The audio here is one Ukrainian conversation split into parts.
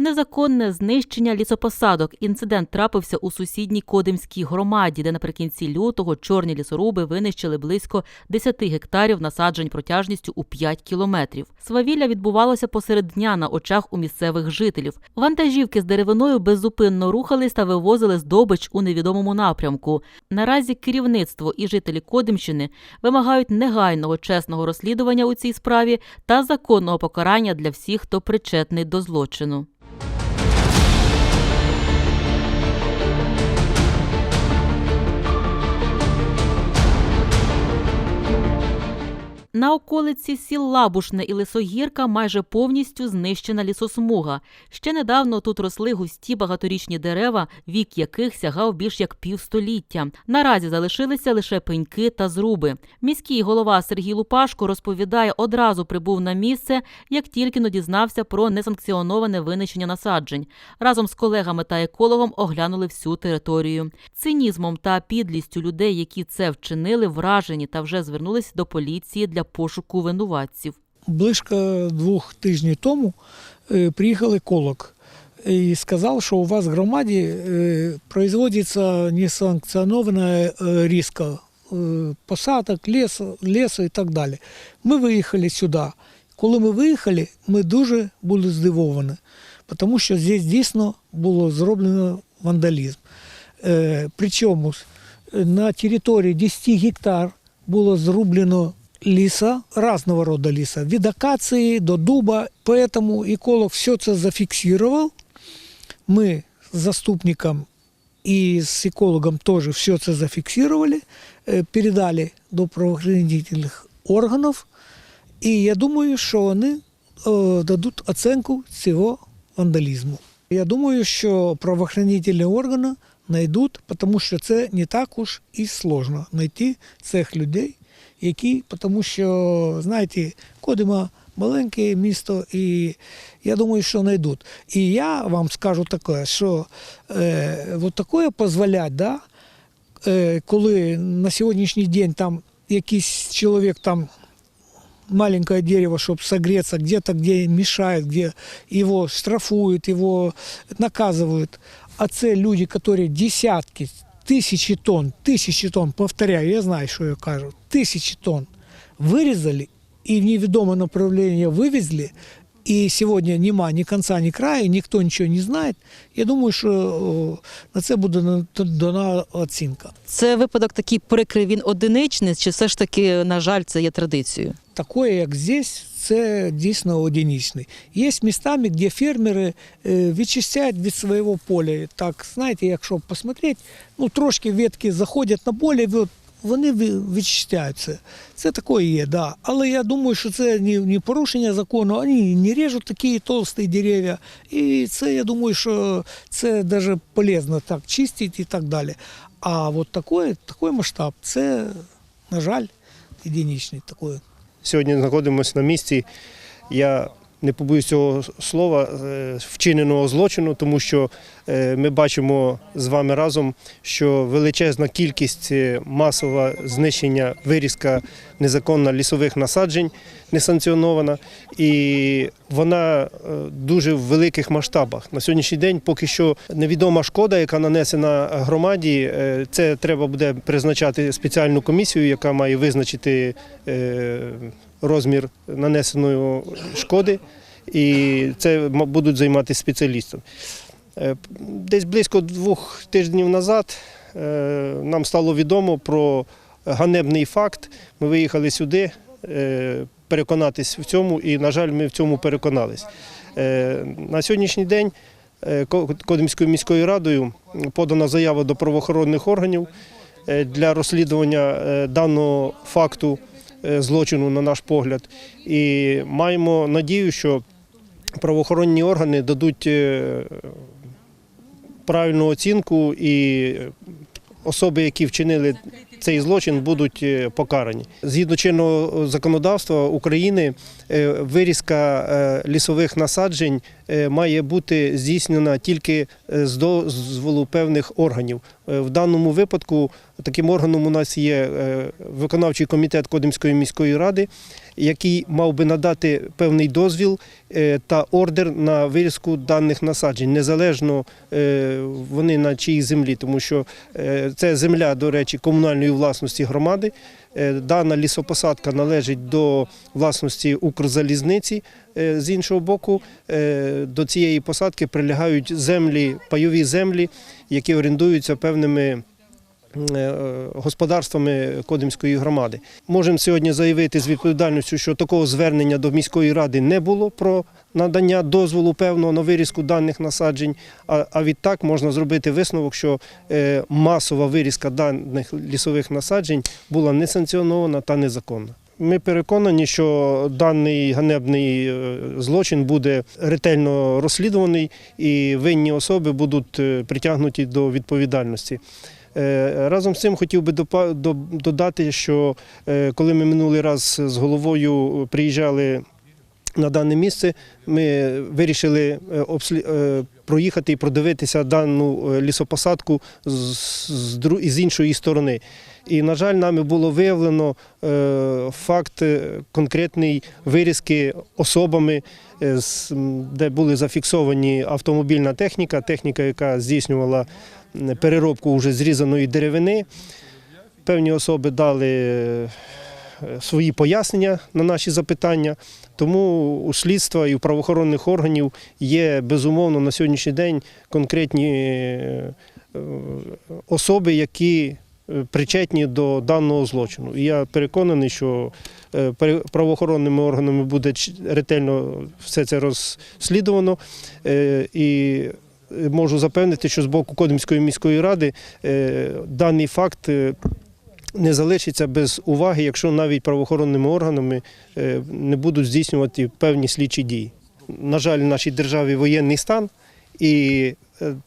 Незаконне знищення лісопосадок. Інцидент трапився у сусідній Кодимській громаді, де наприкінці лютого чорні лісоруби винищили близько 10 гектарів насаджень протяжністю у 5 кілометрів. Свавілля відбувалося посеред дня на очах у місцевих жителів. Вантажівки з деревиною беззупинно рухались та вивозили здобич у невідомому напрямку. Наразі керівництво і жителі Кодимщини вимагають негайного чесного розслідування у цій справі та законного покарання для всіх, хто причетний до злочину. На околиці сіл Лабушне і Лисогірка майже повністю знищена лісосмуга. Ще недавно тут росли густі багаторічні дерева, вік яких сягав більш як півстоліття. Наразі залишилися лише пеньки та зруби. Міський голова Сергій Лупашко розповідає, одразу прибув на місце, як тільки но дізнався про несанкціоноване винищення насаджень. Разом з колегами та екологом оглянули всю територію. Цинізмом та підлістю людей, які це вчинили, вражені та вже звернулись до поліції для пошуку винуватців. Близько двох тижнів тому е, приїхав еколог і сказав, що у вас в громаді е, производиться несанкціонована е, різка посадок, лісу, лісу і так далі. Ми виїхали сюди. Коли ми виїхали, ми дуже були здивовані, тому що здесь дійсно було зроблено вандалізм. Причому на території 10 гектар було зроблено ліса, разного рода ліса, від акації до дуба. Поэтому еколог все це зафіксував. Ми з заступником і з екологом теж все це зафіксували, е, передали до правоохранительних органів. І я думаю, що вони е, дадуть оцінку цього вандалізму. Я думаю, що правоохранительні органи знайдуть, тому що це не так уж і сложно знайти цих людей, які, тому що, знаєте, Кодима маленьке місто, і я думаю, що знайдуть. І я вам скажу таке, що е, от таке дозволять, да, е, коли на сьогоднішній день там якийсь чоловік там маленькое дерево, чтобы согреться, где-то, где мешает, где его штрафуют, его наказывают. А це люди, які десятки, тисячі тонн, тисячі тонн, повторяю, я знаю, що я кажу, тисячі тонн вирізали і в невідоме направлення вивезли, і сьогодні нема ні кінця, ні краю, ніхто нічого не знає. Я думаю, що на це буде дана оцінка. Це випадок такий прикрий, він одиничний, чи все ж таки, на жаль, це є традицією? Такое, як здесь, це дійсно одиничний. Є містами, де фермери е, відчищають від свого поля. Так, знаєте, якщо посмотреть, ну трошки ветки заходять на поле, вони ви- це. Таке є, да. Але я думаю, що це не, порушення закону, вони не режуть такі толсті дерев'я. І це, я думаю, що це навіть полезно так чистити і так далі. А от такий, такий масштаб, це, на жаль, единичний такий. Сьогодні знаходимося на місці. Я не побоюсь цього слова е, вчиненого злочину, тому що е, ми бачимо з вами разом, що величезна кількість е, масове знищення вирізка незаконно лісових насаджень несанкціонована, і вона дуже в великих масштабах. На сьогоднішній день поки що невідома шкода, яка нанесена громаді. Це треба буде призначати спеціальну комісію, яка має визначити розмір нанесеної шкоди, і це будуть займатися спеціалісти. Е, Десь близько двох тижнів назад е, нам стало відомо про ганебний факт. Ми виїхали сюди е, переконатись в цьому, і, на жаль, ми в цьому переконались. На сьогоднішній день Кодимською міською радою подана заява до правоохоронних органів для розслідування даного факту злочину, на наш погляд. І маємо надію, що правоохоронні органи дадуть е, правильну оцінку і особи, які вчинили цей злочин, будуть е, покарані. Згідно чинного законодавства України, е, вирізка е, лісових насаджень е, має бути здійснена тільки е, з дозволу певних органів. Е, В даному випадку таким органом у нас є е, виконавчий комітет Кодимської міської ради, який мав би надати певний дозвіл е, та ордер на вирізку даних насаджень, незалежно е, вони на чиїй землі, тому що е, це земля, до речі, комунальної власності громади. Е, Дана лісопосадка належить до власності Укрзалізниці. Е, З іншого боку, е, до цієї посадки прилягають землі, пайові землі, які орендуються певними господарствами Кодимської громади. Можемо сьогодні заявити з відповідальністю, що такого звернення до міської ради не було про надання дозволу певного на вирізку даних насаджень. А, відтак можна зробити висновок, що е, масова вирізка даних лісових насаджень була несанкціонована та незаконна. Ми переконані, що даний ганебний е, злочин буде ретельно розслідуваний і винні особи будуть е, притягнуті до відповідальності. Е, Разом з цим хотів би до- додати, що е, коли ми минулий раз з головою приїжджали на дане місце, ми вирішили е, проїхати і продивитися дану лісопосадку з, іншої сторони. І, на жаль, нами було виявлено факт конкретний вирізки особами, де були зафіксовані автомобільна техніка, техніка, яка здійснювала переробку вже зрізаної деревини. Певні особи дали е, свої пояснення на наші запитання. Тому у слідства і у правоохоронних органів є безумовно на сьогоднішній день конкретні е, е, особи, які причетні до даного злочину. І я переконаний, що правоохоронними органами буде ретельно все це розслідувано. І можу запевнити, що з боку Кодимської міської ради е, даний факт. е, Не залишиться без уваги, якщо навіть правоохоронними органами е, не будуть здійснювати певні слідчі дії. На жаль, в нашій державі воєнний стан і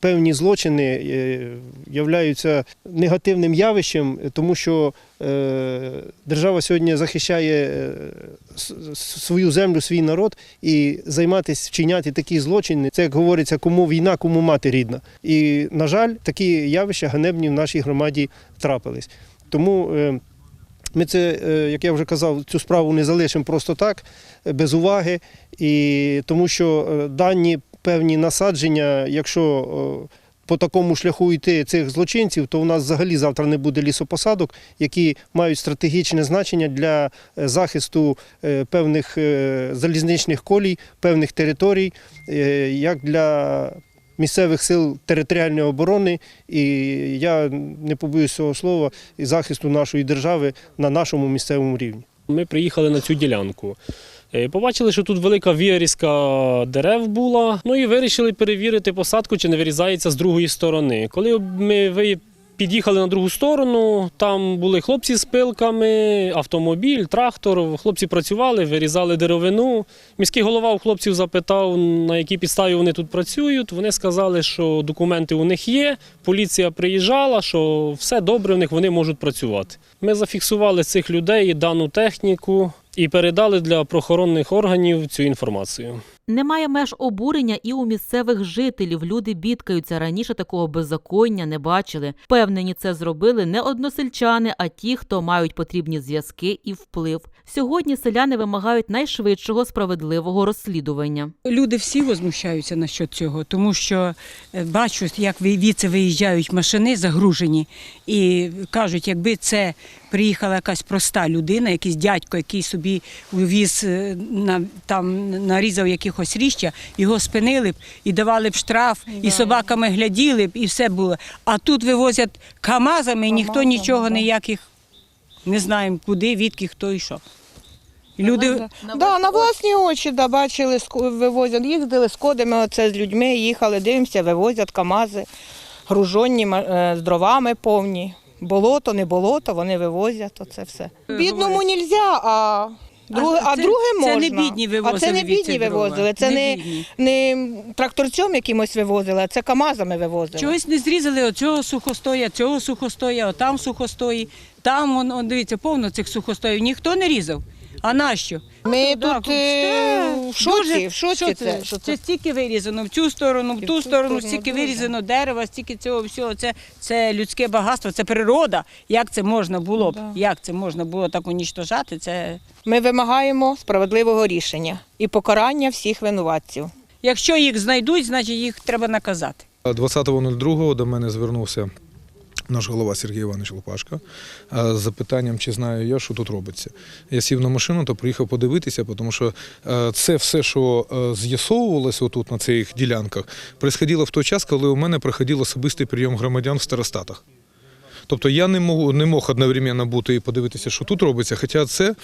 певні злочини е, являються негативним явищем, тому що е, держава сьогодні захищає е, свою землю, свій народ і займатися вчиняти такі злочини. Це як говориться, кому війна, кому мати рідна. І, на жаль, такі явища ганебні в нашій громаді трапились. Тому е, ми це, е, як я вже казав, цю справу не залишимо просто так, е, без уваги, і тому що е, дані певні насадження, якщо е, по такому шляху йти цих злочинців, то у нас взагалі завтра не буде лісопосадок, які мають стратегічне значення для е, захисту е, певних залізничних колій, певних територій, як для місцевих сил територіальної оборони, і я не побоюсь цього слова, і захисту нашої держави на нашому місцевому рівні. Ми приїхали на цю ділянку. Е, Побачили, що тут велика вирізка дерев була. Ну і вирішили перевірити посадку, чи не вирізається з другої сторони. Коли ми під'їхали на другу сторону, там були хлопці з пилками, автомобіль, трактор. Хлопці працювали, вирізали деревину. Міський голова у хлопців запитав, на якій підставі вони тут працюють. Вони сказали, що документи у них є. Поліція приїжджала, що все добре, в них вони можуть працювати. Ми зафіксували цих людей і дану техніку і передали для правоохоронних органів цю інформацію. Немає меж обурення і у місцевих жителів. Люди бідкаються. Раніше такого беззаконня не бачили. Впевнені, це зробили не односельчани, а ті, хто мають потрібні зв'язки і вплив. Сьогодні селяни вимагають найшвидшого справедливого розслідування. Люди всі возмущаються насчет цього, тому що е, бачу, як віце виїжджають машини загружені, і кажуть, якби це приїхала якась проста людина, якийсь дядько, який собі віз е, на там нарізав якихось ріща, його спинили б і давали б штраф, і собаками гляділи б, і все було. А тут вивозять камазами, і ніхто нічого ніяких не знаємо, куди, відки, хто і що. Люди Да, на власні очі да, бачили, вивозять, їздили з кодами, оце з людьми, їхали, дивимося, вивозять КАМАЗи, гружонні, е, з дровами повні. Болото, не болото, вони вивозять, оце все. Бідному не можна, а, друге, а, це- друге це можна. не бідні вивозили А це не бідні вивозили, це не не, не тракторцем якимось вивозили, а це КАМАЗами вивозили. Чогось не зрізали оцього сухостоя, цього сухостоя, отам сухостої. Там, он, он, дивіться, повно цих сухостоїв. Ніхто не різав. А нащо? Ми Так, тут е, в шоці, Дуже- в шоці що це. Що Це це? стільки вирізано в цю сторону, в ту сторону, сторону, стільки дуже. вирізано дерева, стільки цього всього. Це, це людське багатство, це природа. Як це можна було б? Да. Як це можна було так унічтожати? Це Ми вимагаємо справедливого рішення і покарання всіх винуватців. якщо їх знайдуть, значить їх треба наказати. 20.02 до мене звернувся наш голова Сергій Іванович Лопашко е, з запитанням, чи знаю я, що тут робиться. Я сів на машину, то приїхав подивитися, тому що е, це все, що е, з'ясовувалося отут на цих ділянках, происходило в той час, коли у мене проходив особистий прийом громадян в старостатах. Тобто я не можу не мог одновременно бути і подивитися, що тут робиться. Хоча це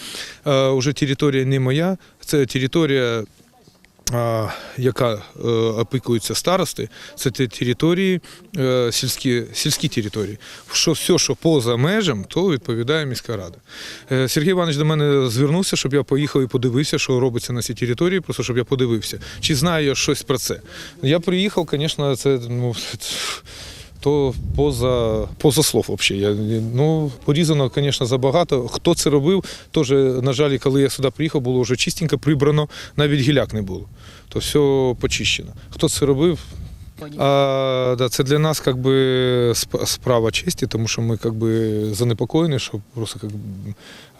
вже територія не моя, це територія яка е, опікується старости, це ті території, е, сільські, сільські території. Що все, що поза межем, то відповідає міська рада. Е, Сергій Іванович до мене звернувся, щоб я поїхав і подивився, що робиться на цій території, просто щоб я подивився, чи знаю я щось про це. Я приїхав, звісно, це ну. То поза, поза слов взагалі. Ну, порізано, звісно, забагато. Хто це робив, теж, на жаль, коли я сюди приїхав, було вже чистенько прибрано, навіть гіляк не було. То все почищено. Хто це робив? А, да, це для нас как би, справа честі, тому що ми как би, занепокоєні, що просто а,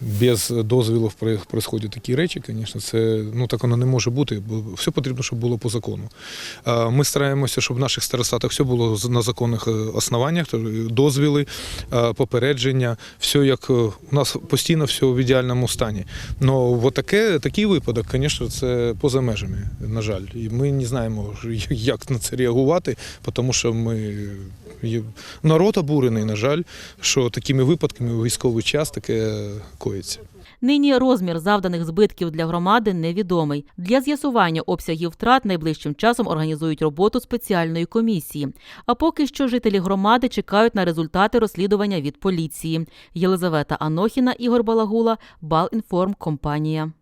без дозвілів відбуваються такі речі, звісно, це ну, так воно не може бути, бо все потрібно, щоб було по закону. Ми стараємося, щоб в наших старостатах все було на законних е, основаннях, дозвіли, е, попередження, все як е, у нас постійно все в ідеальному стані. Ну, таке, такий випадок, звісно, це поза межами, на жаль. І ми не знаємо, як на це реагувати, тому що ми народ обурений, на жаль, що такими випадками у військовий час таке коїться. Нині розмір завданих збитків для громади невідомий. Для з'ясування обсягів втрат найближчим часом організують роботу спеціальної комісії. А поки що жителі громади чекають на результати розслідування від поліції. Єлизавета Анохіна, Ігор Балагула, Балінформ компанія.